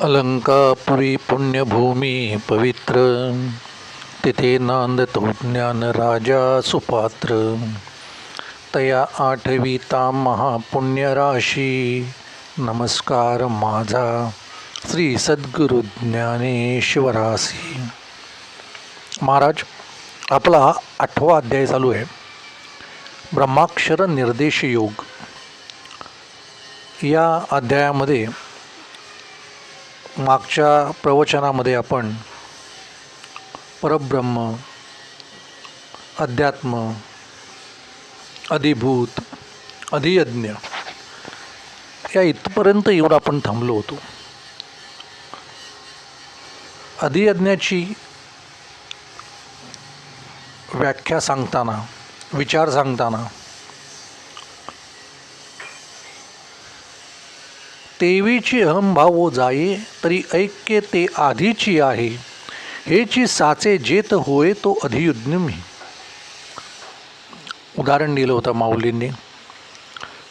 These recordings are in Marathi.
अलंकापुरी पुण्यभूमी पवित्र तिथे नांदतो ज्ञान राजा सुपात्र. तया आठवीता महापुण्यराशी नमस्कार माझा श्री सद्गुरु ज्ञानेश्वरासी. महाराज आपला आठवा अध्याय चालू आहे. ब्रह्माक्षर निर्देश योग. या अध्यायामध्ये मागच्या प्रवचनामध्ये आपण परब्रह्म अध्यात्म अधिभूत अधियज्ञ या इथपर्यंत येऊन आपण थांबलो होतो. अधियज्ञाची व्याख्या सांगताना विचार सांगताना तेवीची अहंभावो जाये तरी ऐक्य ते आधीची आहे. हेची साचे जेत होय तो अधियुज्ञमी. उदाहरण दिलं होतं माऊलींनी.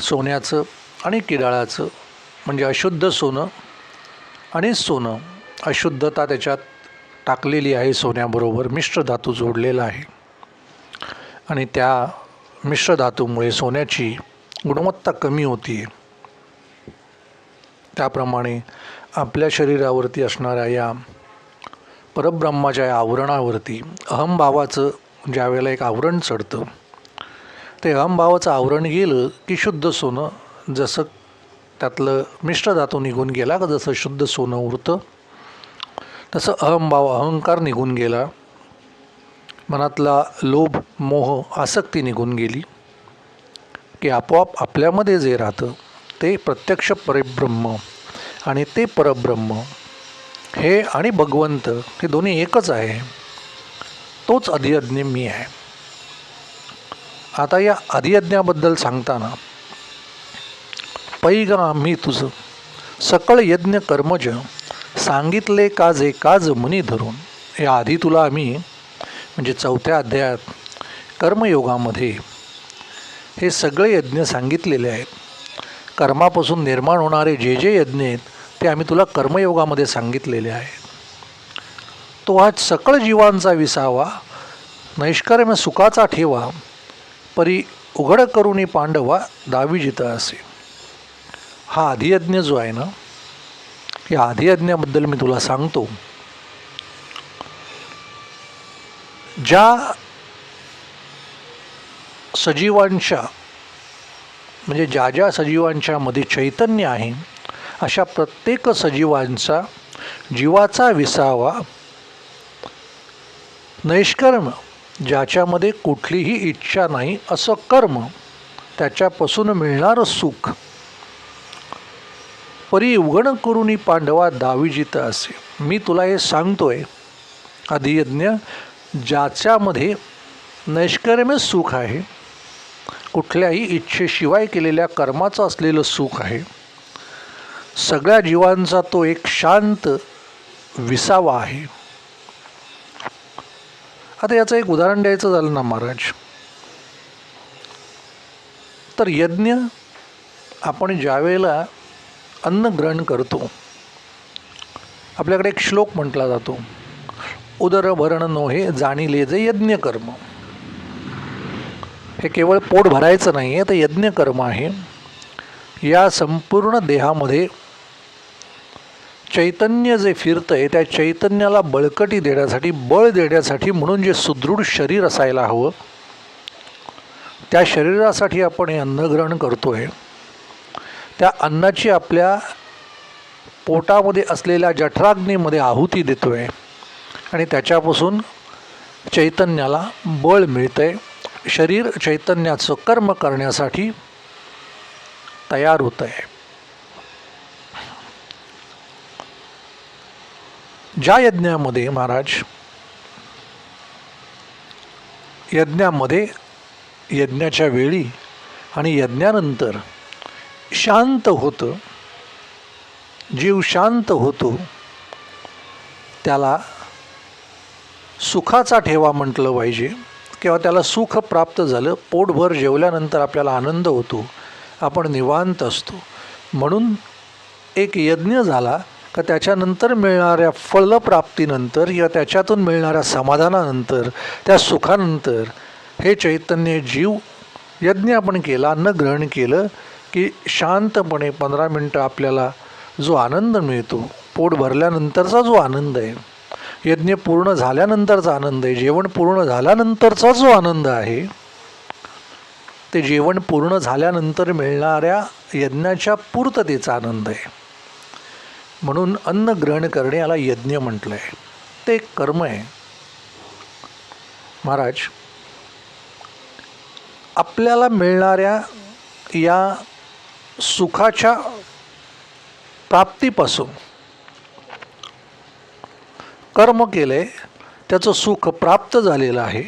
सोन्याचं आणि किडाळाचं म्हणजे अशुद्ध सोनं आणि सोनं. अशुद्धता त्याच्यात टाकलेली आहे सोन्याबरोबर मिश्र धातू जोडलेला आहे. आणि त्या मिश्र धातूमुळे सोन्याची गुणवत्ता कमी होती आहे त्याप्रमाणे आपल्या शरीरावरती असणाऱ्या या परब्रह्माच्या या आवरणावरती अहमभावाचं ज्या वेळेला एक आवरण चढतं ते अहमभावाचं आवरण गेलं की शुद्ध सोनं जसं त्यातलं मिश्र धातू निघून गेला का जसं शुद्ध सोनं उरतं तसं अहमभाव अहंकार निघून गेला. मनातला लोभ मोह आसक्ती निघून गेली की आपोआप आपल्यामध्ये जे राहतं ते प्रत्यक्ष परब्रह्म आणि ते परब्रह्म हे आणि भगवंत हे दोन्ही एकच आहे. तोच अधियज्ञ मी आहे. आता या अधियज्ञाबद्दल सांगताना पैगा आम्ही तुझं सकळ यज्ञ कर्मज सांगितले काजे काज मनी धरून. या आधी तुला आम्ही म्हणजे चौथ्या अध्यायात कर्मयोगामध्ये हे सगळे यज्ञ सांगितलेले आहेत. कर्मापासून निर्माण होणारे जे जे यज्ञ आहेत ते आम्ही तुला कर्मयोगामध्ये सांगितलेले आहेत. तो आज सकळ जीवांचा विसावा नैष्कर्म्य सुखाचा ठेवा परी उघड करुणी पांडवा दावी जिता असे. हा आधियज्ञ जो आहे ना या आधियज्ञाबद्दल मी तुला सांगतो. ज्या सजीवांच्या म्हणजे ज्या ज्या सजीवांच्या मध्ये चैतन्य आहे अशा प्रत्येक सजीवांचा जीवाचा विसावा नैष्कर्म ज्याच्यामध्ये कुठलीही इच्छा नाही असं कर्म त्याच्यापासून मिळणारं सुख परी उघड करून पांडवा दावीजित असे. मी तुला हे सांगतोय अधियज्ञ ज्याच्यामध्ये नैष्कर्म्य सुख आहे कुठल्याही इच्छेशिवाय केलेल्या कर्माचं असलेलं सुख आहे. सगळ्या जीवांचा तो एक शांत विसावा आहे. आता याचं एक उदाहरण द्यायचं झालं ना महाराज? तर यज्ञ आपण ज्यावेळेला अन्न ग्रहण करतो आपल्याकडे एक श्लोक म्हटला जातो उदरभरण नोहे जाणिले जे यज्ञ कर्म हे केवळ पोट भरायचं नाही आहे तर यज्ञकर्म आहे. या संपूर्ण देहामध्ये चैतन्य जे फिरतं आहे त्या चैतन्याला बळकटी देण्यासाठी बळ देण्यासाठी म्हणून जे सुदृढ शरीर असायला हवं त्या शरीरासाठी आपण हे अन्नग्रहण करतो आहे त्या अन्नाची आपल्या पोटामध्ये असलेल्या जठराग्नीमध्ये आहुती देतो आहे आणि त्याच्यापासून चैतन्याला बळ मिळतं आहे शरीर चैतन्याचं कर्म करण्यासाठी तयार होत आहे ज्या यज्ञामध्ये महाराज यज्ञामध्ये यज्ञाच्या वेळी आणि यज्ञानंतर शांत होतं जीव शांत होतो त्याला सुखाचा ठेवा म्हटलं पाहिजे. किंवा त्याला सुख प्राप्त झालं पोटभर जेवल्यानंतर आपल्याला आनंद होतो आपण निवांत असतो. म्हणून एक यज्ञ झाला तर त्याच्यानंतर मिळणाऱ्या फलप्राप्तीनंतर या त्याच्यातून मिळणाऱ्या समाधानानंतर त्या सुखानंतर हे चैतन्य जीव यज्ञ आपण केला अन्न ग्रहण केलं की शांतपणे पंधरा मिनटं आपल्याला जो आनंद मिळतो पोट भरल्यानंतरचा जो आनंद आहे यज्ञ पूर्ण झाल्यानंतरचा आनंद आहे. जेवण पूर्ण झाल्यानंतरचा जो आनंद आहे ते जेवण पूर्ण झाल्यानंतर मिळणाऱ्या यज्ञाच्या पूर्ततेचा आनंद आहे. म्हणून अन्न ग्रहण करणे याला यज्ञ म्हटलं आहे ते एक कर्म आहे. महाराज आपल्याला मिळणाऱ्या या सुखाच्या प्राप्तीपासून कर्म केले त्याचं सुख प्राप्त झालेलं आहे.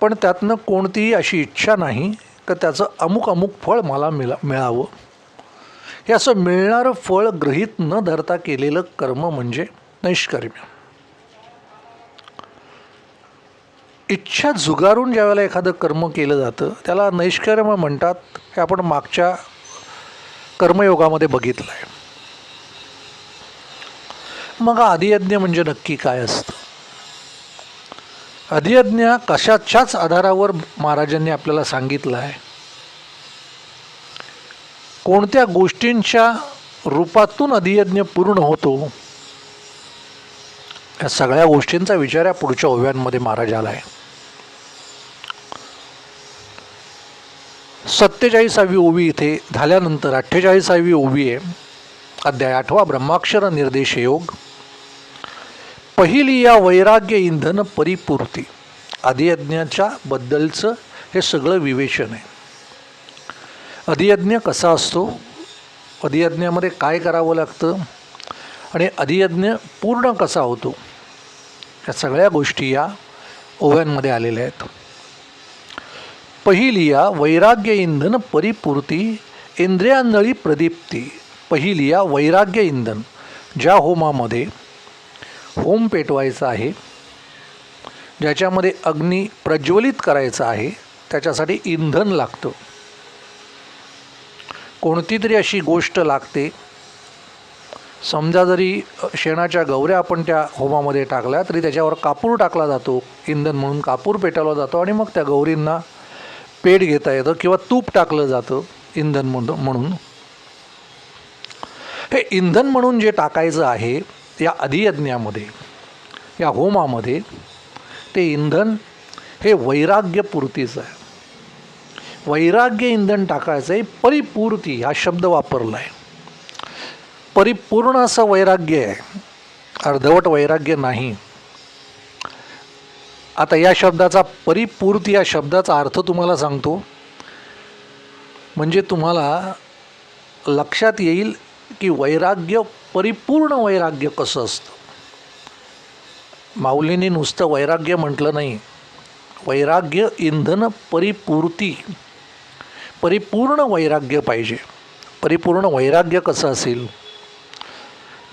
पण त्यातनं कोणतीही अशी इच्छा नाही का त्याचं अमुक अमुक फळ मला मिळा मिळावं. हे असं मिळणारं फळ गृहीत न धरता केलेलं कर्म म्हणजे नैष्कर्म्य. इच्छा झुगारून ज्यावेळेला एखादं कर्म केलं जातं त्याला नैष्कर्म म्हणतात हे आपण मागच्या कर्मयोगामध्ये बघितलं आहे मग आदियज्ञ म्हणजे नक्की काय असतं? अधियज्ञ कशाच्याच आधारावर महाराजांनी आपल्याला सांगितलं आहे कोणत्या गोष्टींच्या रूपातून अधियज्ञ पूर्ण होतो? या सगळ्या गोष्टींचा विचार या पुढच्या ओव्यांमध्ये महाराजाला आहे सत्तेचाळीसावी ओवी इथे झाल्यानंतर अठ्ठेचाळीसावी ओवी आहे अध्याय आठवा ब्रह्माक्षर निर्देश योग पहिली या वैराग्य इंधन परिपूर्ती अधियज्ञाच्या बद्दलचं हे सगळं विवेचन आहे. अधियज्ञ कसा असतो? अधियज्ञामध्ये काय करावं लागतं? आणि अधियज्ञ पूर्ण कसा होतो? या सगळ्या गोष्टी या ओव्यांमध्ये आलेल्या आहेत. पहिली या वैराग्य इंधन परिपूर्ती इंद्रियांजळी प्रदीप्ती पहिली या वैराग्य इंधन ज्या होमामध्ये होम पेटवायचं आहे ज्याच्यामध्ये अग्नी प्रज्वलित करायचा आहे त्याच्यासाठी इंधन लागतं. कोणती तरी अशी गोष्ट लागते. समजा जरी शेणाच्या गौऱ्या आपण त्या होमामध्ये टाकल्या तरी त्याच्यावर कापूर टाकला जातो इंधन म्हणून कापूर पेटवला जातो आणि मग त्या गौरींना पेट घेता येतं किंवा तूप टाकलं जातं इंधन म्हणून म्हणून. हे इंधन म्हणून जे टाकायचं आहे या अधियज्ञामध्ये या होमामध्ये ते इंधन हे वैराग्यपूर्तीचं आहे. वैराग्य इंधन टाकायचं आहे परिपूर्ती हा शब्द वापरला आहे परिपूर्ण असं वैराग्य आहे. अर्धवट वैराग्य नाही. आता या शब्दाचा परिपूर्ती या शब्दाचा अर्थ तुम्हाला सांगतो. म्हणजे तुम्हाला लक्षात येईल की वैराग्य परिपूर्ण वैराग्य कसं असतं? माऊलींनी नुसतं वैराग्य म्हटलं नाही. वैराग्य इंधन परिपूर्ती. परिपूर्ण वैराग्य पाहिजे. परिपूर्ण वैराग्य कसं असेल?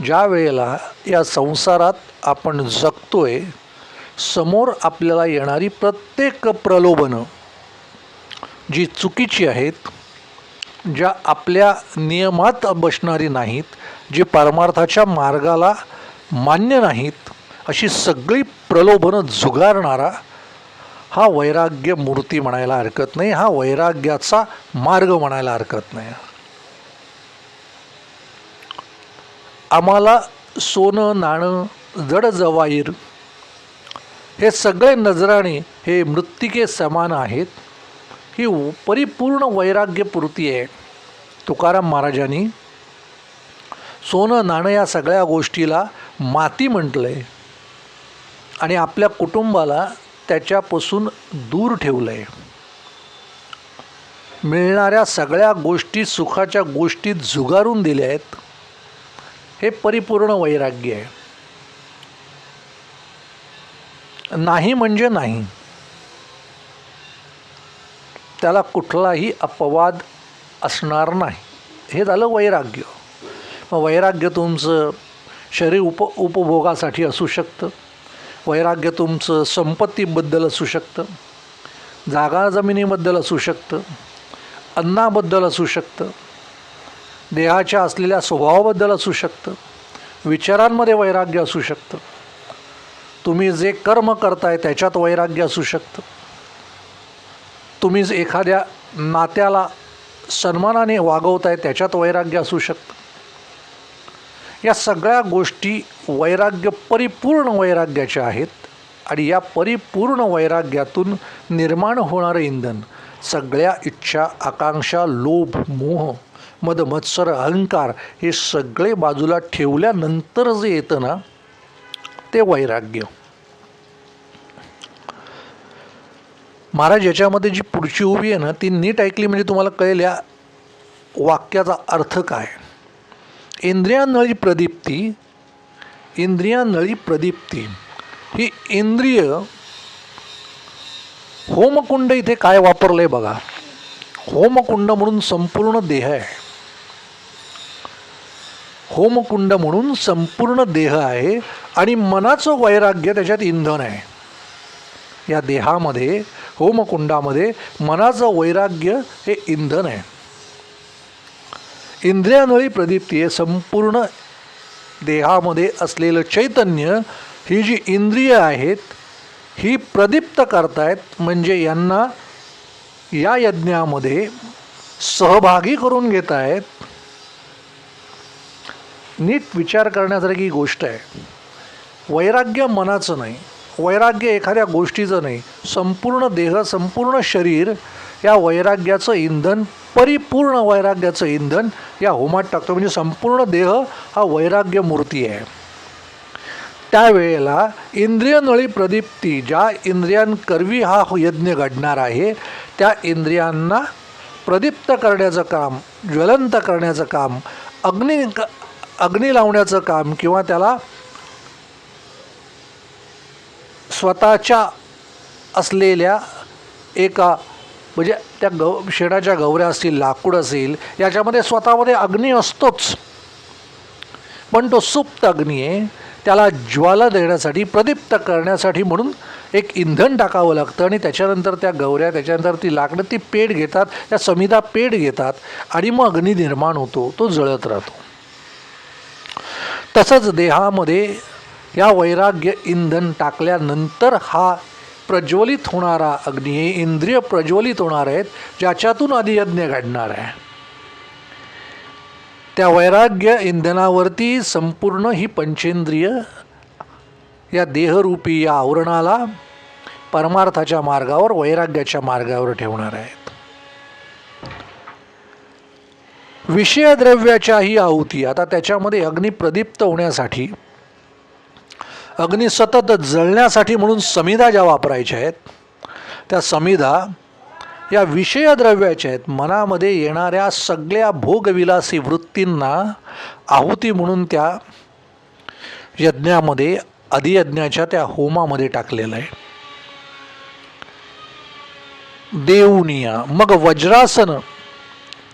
ज्या वेळेला या संसारात आपण जगतोय समोर आपल्याला येणारी प्रत्येक प्रलोभनं जी चुकीची आहेत ज्या आपल्या नियमात बसणारी नाहीत जे परमार्थाच्या मार्गाला मान्य नाहीत अशी सगळी प्रलोभनं झुगारणारा हा वैराग्य मूर्ती म्हणायला हरकत नाही हा वैराग्याचा मार्ग म्हणायला हरकत नाही. आम्हाला सोनं नाणं जड जवाईर हे सगळे नजराणे हे मृत्तिके समान आहेत. ही परिपूर्ण वैराग्यपूर्ती आहे. तुकाराम महाराजांनी सोनं नाणं या सगळ्या गोष्टीला माती म्हटलं आहे आणि आपल्या कुटुंबाला त्याच्यापासून दूर ठेवलं आहे मिळणाऱ्या सगळ्या गोष्टी सुखाच्या गोष्टीत झुगारून दिल्या आहेत. हे परिपूर्ण वैराग्य आहे. नाही म्हणजे नाही. त्याला कुठलाही अपवाद असणार नाही. हे झालं वैराग्य. वैराग्य तुमचं शरीर उप उपभोगासाठी असू शकतं. वैराग्य तुमचं संपत्तीबद्दल असू शकतं. जागा जमिनीबद्दल असू शकतं. अन्नाबद्दल असू शकतं. देहाच्या असलेल्या स्वभावाबद्दल असू शकतं. विचारांमध्ये वैराग्य असू शकतं. तुम्ही जे कर्म करताय त्याच्यात वैराग्य असू शकतं. तुम्ही एखाद्या नात्याला सन्मानाने वागवताय त्याच्यात वैराग्य असू शकतं. या सगळ्या गोष्टी वैराग्य परिपूर्ण वैराग्याच्या आहेत आणि या परिपूर्ण वैराग्यातून निर्माण होणारं इंधन सगळ्या इच्छा आकांक्षा लोभ मोह मदमत्सर अहंकार हे सगळे बाजूला ठेवल्यानंतर जे येतं ना ते वैराग्य. महाराज याच्यामध्ये जी पुढची उभी आहे ना ती नीट ऐकली म्हणजे तुम्हाला कळेल या वाक्याचा अर्थ काय. इंद्रियानळी प्रदीप्ती इंद्रियानळी प्रदीप्ती. ही इंद्रिय होमकुंड इथे काय वापरलं आहे बघा. होमकुंड म्हणून संपूर्ण देह आहे. होमकुंड म्हणून संपूर्ण देह आहे आणि मनाचं वैराग्य त्याच्यात इंधन आहे. या देहामध्ये होमकुंडामध्ये मनाचं वैराग्य हे इंधन आहे. इंद्रियानळी प्रदीप्ती आहे संपूर्ण देहामध्ये असलेलं चैतन्य ही जी इंद्रिय आहेत ही प्रदीप्त करतायत म्हणजे यांना या यज्ञामध्ये सहभागी करून घेत आहेत नीट विचार करण्यासारखी गोष्ट आहे. वैराग्य मनाचं नाही. वैराग्य एखाद्या गोष्टीचं नाही. संपूर्ण देह संपूर्ण शरीर या वैराग्याचं इंधन परिपूर्ण वैराग्याचं इंधन या होमात टाकतो. म्हणजे संपूर्ण देह हा वैराग्य मूर्ती आहे. त्यावेळेला इंद्रियनळी प्रदीप्ती ज्या इंद्रियांकरवी हा यज्ञ घडणार आहे त्या इंद्रियांना प्रदीप्त करण्याचं काम ज्वलंत करण्याचं काम अग्नी अग्नी लावण्याचं काम किंवा त्याला स्वतःच्या असलेल्या एका म्हणजे त्या गव शेणाच्या गवऱ्या असतील लाकूड असेल याच्यामध्ये स्वतःमध्ये अग्नी असतोच. पण तो सुप्त अग्नी आहे त्याला ज्वाला देण्यासाठी प्रदीप्त करण्यासाठी म्हणून एक इंधन टाकावं लागतं आणि त्याच्यानंतर त्या गवऱ्या त्याच्यानंतर ती लाकडं ती पेट घेतात त्या समिधा पेट घेतात आणि मग अग्नी निर्माण होतो तो जळत राहतो. तसंच देहामध्ये या वैराग्य इंधन टाकल्यानंतर हा प्रज्वलित होणारा अग्नी हे इंद्रिय प्रज्वलित होणार आहेत ज्याच्यातून अधियज्ञ घडणार आहे. त्या वैराग्य इंधनावरती संपूर्ण ही पंचेंद्रिय या देहरूपी या आवरणाला परमार्थाच्या मार्गावर वैराग्याच्या मार्गावर ठेवणार आहेत. विषयद्रव्याच्याही आहुती आता त्याच्यामध्ये अग्नी प्रदीप्त होण्यासाठी अग्नी सतत जळण्यासाठी म्हणून समिधा ज्या वापरायच्या आहेत त्या समिधा या विषयद्रव्याच्या आहेत. मनामध्ये येणाऱ्या सगळ्या भोगविलासी वृत्तींना आहुती म्हणून त्या यज्ञामध्ये अधियज्ञाच्या त्या होमामध्ये टाकलेलं आहे. देऊनिया मग वज्रासन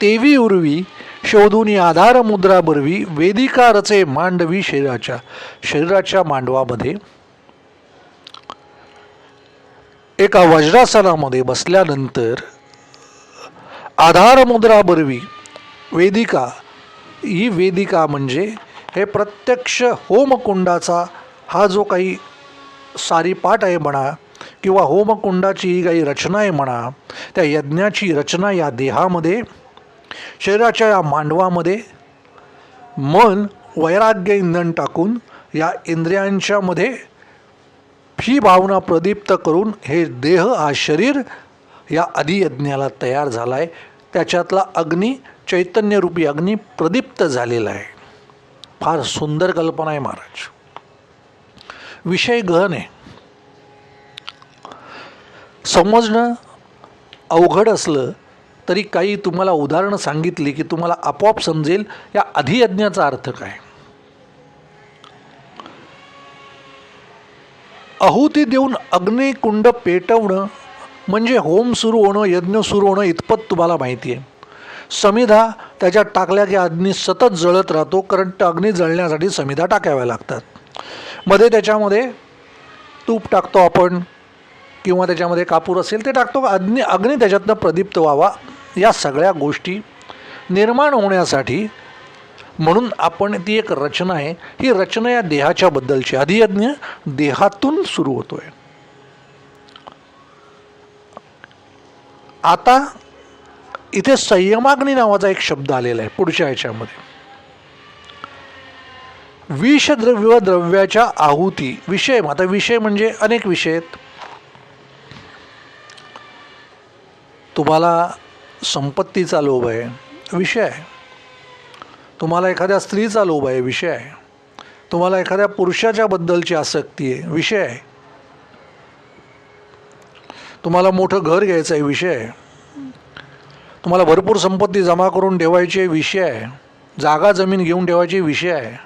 तेवी उर्वी शोधून आधार मुद्राबरवी वेदिकारचे वेदिका रचे मांडवी शरीराच्या शरीराच्या मांडवामध्ये. एका वज्रासनामध्ये बसल्यानंतर आधार मुद्राबरवी वेदिका. ही वेदिका म्हणजे हे प्रत्यक्ष होमकुंडाचा हा जो काही सारीपाठ आहे म्हणा किंवा होमकुंडाची ही काही रचना आहे म्हणा त्या यज्ञाची रचना या देहामध्ये शरीराच्या या मांडवामध्ये मन वैराग्य इंधन टाकून या इंद्रियांच्यामध्ये ही भावना प्रदीप्त करून हे देह हा शरीर या अधियज्ञाला तयार झाला आहे त्याच्यातला अग्नी चैतन्यरूपी अग्नी प्रदीप्त झालेला आहे. फार सुंदर कल्पना आहे महाराज. विषय गहन आहे. समजणं अवघड असलं तरी काही तुम्हाला उदाहरणं सांगितली की तुम्हाला आपोआप समजेल या अधियज्ञाचा अर्थ काय. आहुती देऊन अग्निकुंड पेटवणं म्हणजे होम सुरू होणं यज्ञ सुरू होणं इतपत तुम्हाला माहिती आहे. समिधा त्याच्यात टाकल्या की अग्नी सतत जळत राहतो कारण त्या अग्नी जळण्यासाठी समिधा टाकाव्या लागतात. मध्ये त्याच्यामध्ये तूप टाकतो आपण किंवा त्याच्यामध्ये कापूर असेल ते टाकतो. अग्नी अग्नी त्याच्यातनं प्रदीप्त व्हावा. या सगळ्या गोष्टी निर्माण होण्यासाठी म्हणून आपण ती एक रचना आहे. ही रचना या देहाच्या बद्दलची. अधियज्ञ देहातून सुरू होतोय. आता इथे संयमाग्नी नावाचा एक शब्द आलेला आहे पुढच्या ह्याच्यामध्ये विषद्रव्य द्रव्याच्या आहुती. विषय आता विषय म्हणजे अनेक विषय आहेत. तुम्हाला संपत्तीचा लोभ आहे. विषय आहे. तुम्हाला एखाद्या स्त्रीचा लोभ आहे. विषय आहे. तुम्हाला एखाद्या पुरुषाच्या बद्दलची आसक्ती आहे. विषय आहे. तुम्हाला मोठं घर घ्यायचं आहे. विषय आहे. तुम्हाला भरपूर संपत्ती जमा करून ठेवायची विषय आहे. जागा जमीन घेऊन ठेवायची विषय आहे.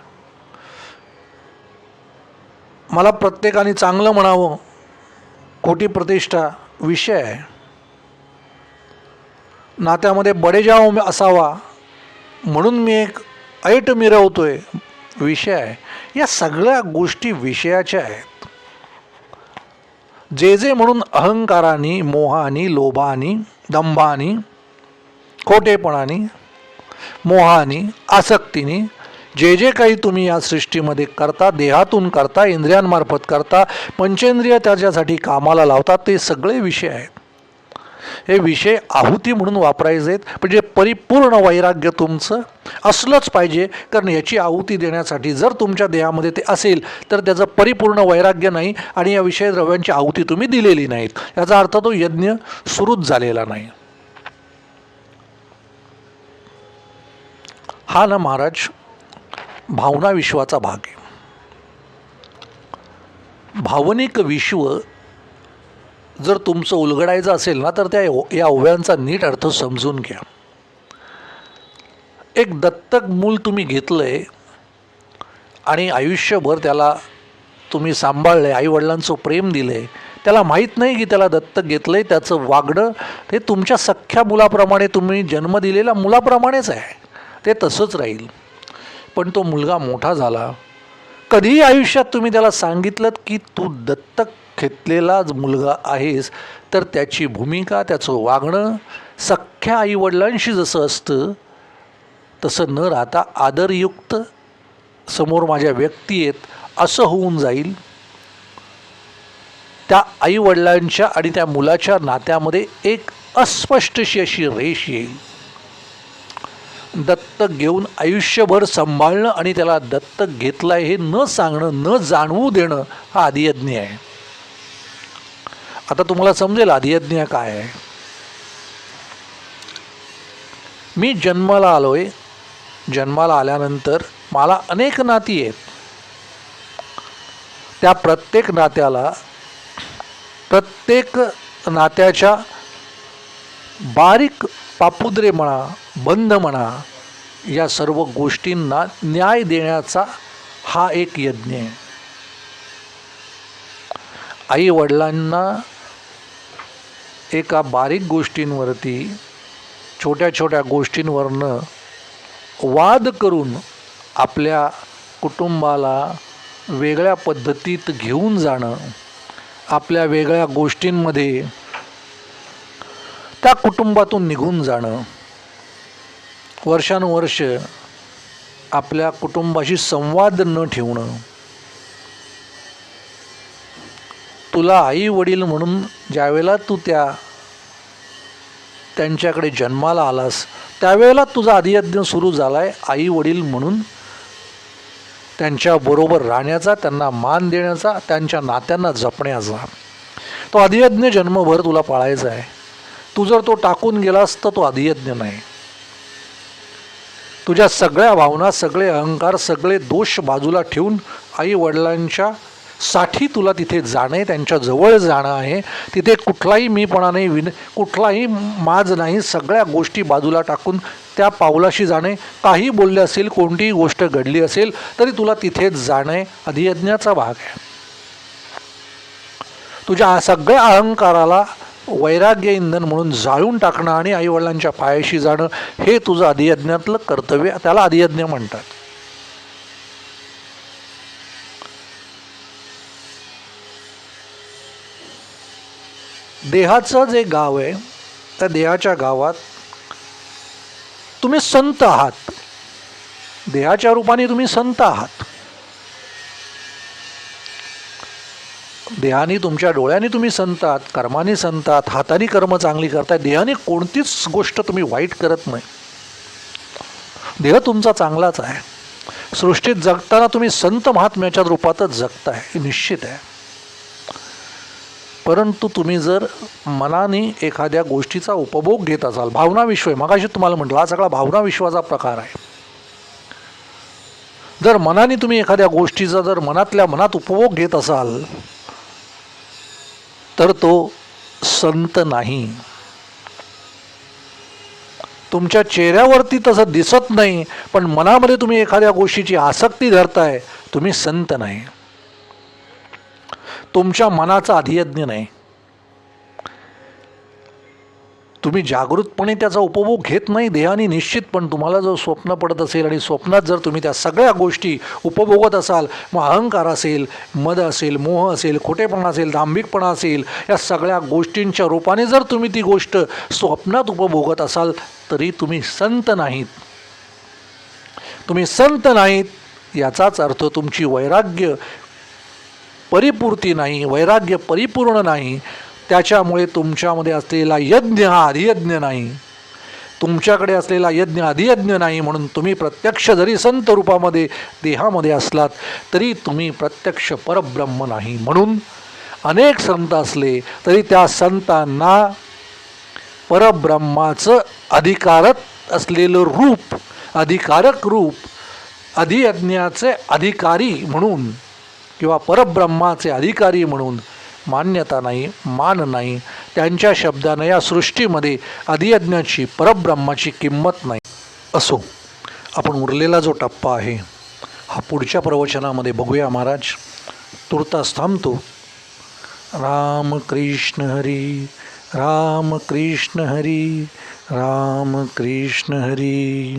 मला प्रत्येकाने चांगलं म्हणावं. खोटी प्रतिष्ठा. विषय आहे. नात्यामध्ये बडेजाव असावा म्हणून मी एक ऐट मिरवतो आहे विषय आहे. या सगळ्या गोष्टी विषयाच्या आहेत. जे जे म्हणून अहंकाराने मोहानी लोभानी दंभानी खोटेपणाने मोहानी आसक्तीने जे जे काही तुम्ही या सृष्टीमध्ये करता देहातून करता इंद्रियांमार्फत करता पंचेंद्रिय त्याच्यासाठी कामाला लावतात ते सगळे विषय आहेत. हे विषय आहुती म्हणून वापरायचे आहेत म्हणजे परिपूर्ण वैराग्य तुमचं असलंच पाहिजे. कारण याची आहुती देण्यासाठी जर तुमच्या देहामध्ये ते असेल तर त्याचं परिपूर्ण वैराग्य नाही आणि या विषय द्रव्यांची आहुती तुम्ही दिलेली नाहीत. याचा अर्थ तो यज्ञ सुरूच झालेला नाही. हा ना महाराज भावना विश्वाचा भाग आहे. भावनिक विश्व जर तुमचं उलगडायचं असेल ना तर त्या या ओव्यांचा नीट अर्थ समजून घ्या. एक दत्तक मूल तुम्ही घेतलं आहे आणि आयुष्यभर त्याला तुम्ही सांभाळलं आहे आईवडिलांचं प्रेम दिलं आहे त्याला माहीत नाही की त्याला दत्तक घेतलं आहे त्याचं वागणं ते तुमच्या सख्ख्या मुलाप्रमाणे तुम्ही जन्म दिलेल्या मुलाप्रमाणेच आहे. ते तसंच राहील. पण तो मुलगा मोठा झाला. कधीही आयुष्यात तुम्ही त्याला सांगितलं की तू दत्तक घेतलेलाच मुलगा आहेस तर त्याची भूमिका त्याचं वागणं सख्ख्या आईवडिलांशी जसं असतं तसं न राहता आदरयुक्त समोर माझ्या व्यक्ती आहेत असं होऊन जाईल. त्या आईवडिलांच्या आणि त्या मुलाच्या नात्यामध्ये एक अस्पष्टशी अशी रेष येईल. दत्तक घेऊन आयुष्यभर सांभाळणं आणि त्याला दत्तक घेतलं आहे हे न सांगणं न जाणवू देणं हा आदियज्ञ आहे. आता तुम्हाला समजेल आदियज्ञ काय आहे. मी जन्माला आलो आहे जन्माला आल्यानंतर मला अनेक नाती आहेत. त्या प्रत्येक नात्याला प्रत्येक नात्याच्या बारीक पापुद्रे म्हणा बंध म्हणा या सर्व गोष्टींना न्याय देण्याचा हा एक यज्ञ आहे. आई वडिलांना एका बारीक गोष्टींवरती छोट्या छोट्या गोष्टींवरनं वाद करून आपल्या कुटुंबाला वेगळ्या पद्धतीत घेऊन जाणं आपल्या वेगळ्या गोष्टींमध्ये त्या कुटुंबातून निघून जाणं वर्षानुवर्ष आपल्या कुटुंबाशी संवाद न ठेवणं. तुला आई वडील म्हणून ज्यावेळेला तू त्या त्यांच्याकडे जन्माला आलास त्यावेळेला तुझा अधियज्ञ सुरू झाला आहे आई वडील म्हणून. त्यांच्याबरोबर राहण्याचा त्यांना मान देण्याचा त्यांच्या नात्यांना जपण्याचा. तो अधियज्ञ जन्मभर तुला पाळायचा आहे. तू जर तो टाकून गेलास तर तो अधियज्ञ नाही. तुझ्या सगळ्या भावना सगळे अहंकार सगळे दोष बाजूला ठेवून आई वडिलांच्या साठी तुला तिथे जाणे त्यांच्या जवळ जाणं आहे. तिथे कुठलाही मीपणा नाही विन कुठलाही माज नाही सगळ्या गोष्टी बाजूला टाकून त्या पावलाशी जाणे. काही बोलले असेल कोणतीही गोष्ट घडली असेल तरी तुला तिथेच जाणे अधियज्ञाचा भाग आहे. तुझ्या सगळ्या अहंकाराला वैराग्य इंधन म्हणून जाळून टाकणं आणि आईवडिलांच्या पायाशी जाणं हे तुझं अधियज्ञातलं कर्तव्य त्याला अधियज्ञ म्हणतात. देहाचं जे गाव आहे त्या देहाच्या गावात तुम्ही संत आहात. देहाच्या रूपाने तुम्ही संत आहात. देहाने तुमच्या डोळ्याने तुम्ही संत आहात कर्माने संत आहात हाताने कर्म चांगली करताय देहाने कोणतीच गोष्ट तुम्ही वाईट करत नाही. देह तुमचा चांगलाच आहे. सृष्टीत जगताना तुम्ही संत महात्म्याच्या रूपातच जगताय हे निश्चित आहे. परंतु तुम्ही जर मनाने एखाद्या गोष्टीचा उपभोग घेत असाल भावना विश्व आहे मगाशी तुम्हाला म्हटलं हा सगळा भावना विश्वाचा प्रकार आहे. जर मनाने तुम्ही एखाद्या गोष्टीचा जर मनातल्या मनात उपभोग घेत असाल तर तो संत नाही. तुमच्या चेहऱ्यावरती तसं दिसत नाही पण मनामध्ये तुम्ही एखाद्या गोष्टीची आसक्ती धरताय तुम्ही संत नाही. तुमच्या मनाचा अधियज्ञ नाही. तुम्ही जागृतपणे त्याचा उपभोग घेत नाही देहाने निश्चित पण तुम्हाला जर स्वप्न पडत असेल आणि स्वप्नात जर तुम्ही त्या सगळ्या गोष्टी उपभोगत असाल मग अहंकार असेल मद असेल मोह असेल खोटेपणा असेल दांभिकपणा असेल या सगळ्या गोष्टींच्या रूपाने जर तुम्ही ती गोष्ट स्वप्नात उपभोगत असाल तरी तुम्ही संत नाहीत. तुम्ही संत नाहीत याचाच अर्थ तुमची वैराग्य परिपूर्ती नाही वैराग्य परिपूर्ण नाही त्याच्यामुळे तुमच्यामध्ये असलेला यज्ञ हा अधियज्ञ नाही. तुमच्याकडे असलेला यज्ञ अधियज्ञ नाही म्हणून तुम्ही प्रत्यक्ष जरी संत रूपामध्ये देहामध्ये असलात तरी तुम्ही प्रत्यक्ष परब्रह्म नाही. म्हणून अनेक संत असले तरी त्या संतांना परब्रह्माचं अधिकारत असलेलं रूप अधिकारक रूप अधियज्ञाचे अधिकारी म्हणून किंवा परब्रह्माचे अधिकारी म्हणून मान्यता नाही मान नाही त्यांच्या शब्दानं या सृष्टीमध्ये अधियज्ञाची परब्रह्माची किंमत नाही. असो आपण उरलेला जो टप्पा आहे हा पुढच्या प्रवचनामध्ये बघूया महाराज. तुर्तास थांबतो. राम कृष्ण हरी राम कृष्ण हरी राम कृष्ण हरी.